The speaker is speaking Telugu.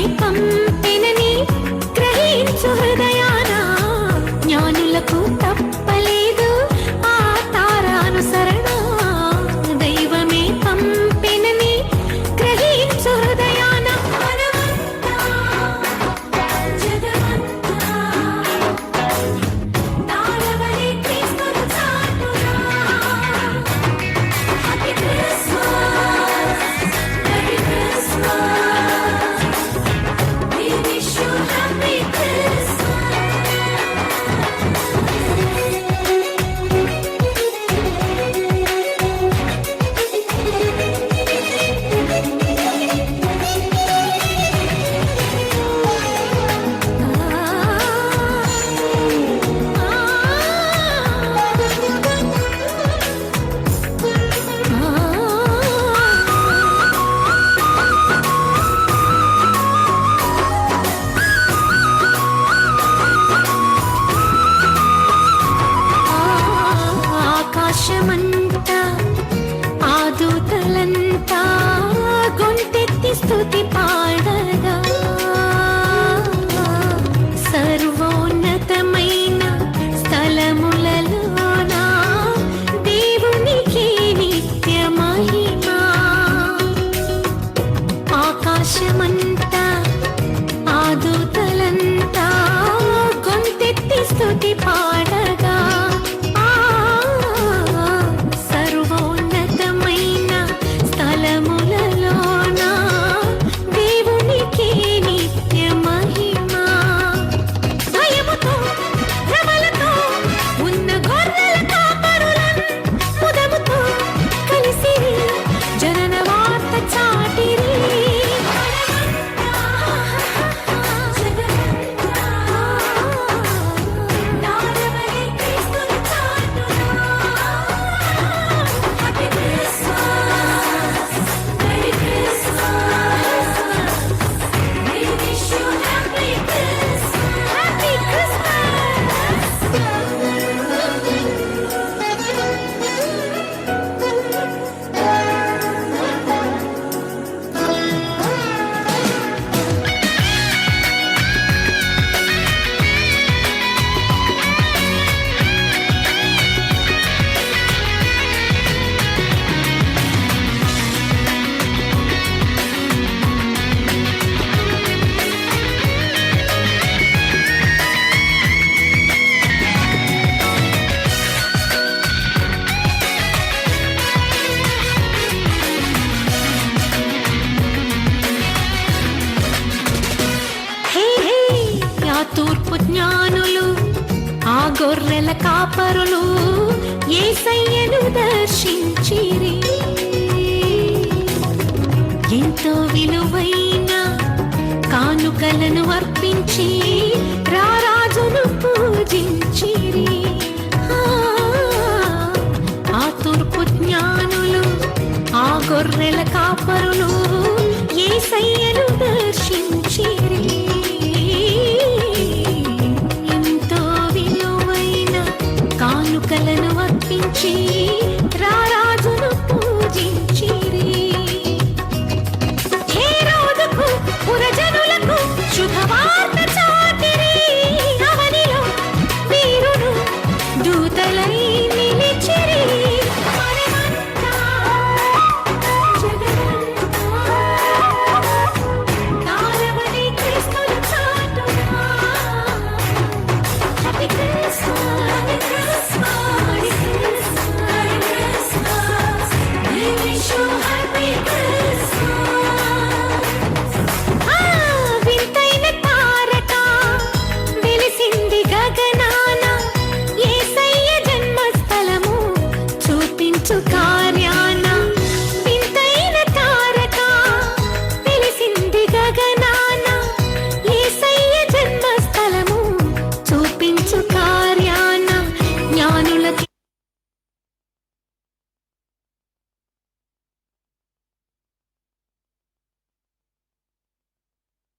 கண்ணீர் ആകാശമല്ല తూర్పు జ్ఞానులు ఆ గొర్రెల కాపరులు ఏసయ్యను దర్శించిరి. ఎంతో విలువైన కానుకలను అర్పించి రారాజును పూజించిరి. ఆ, ఆ తూర్పు జ్ఞానులు ఆ గొర్రెల కాపరులు ఏసయ్యను దర్శించి ఎంతో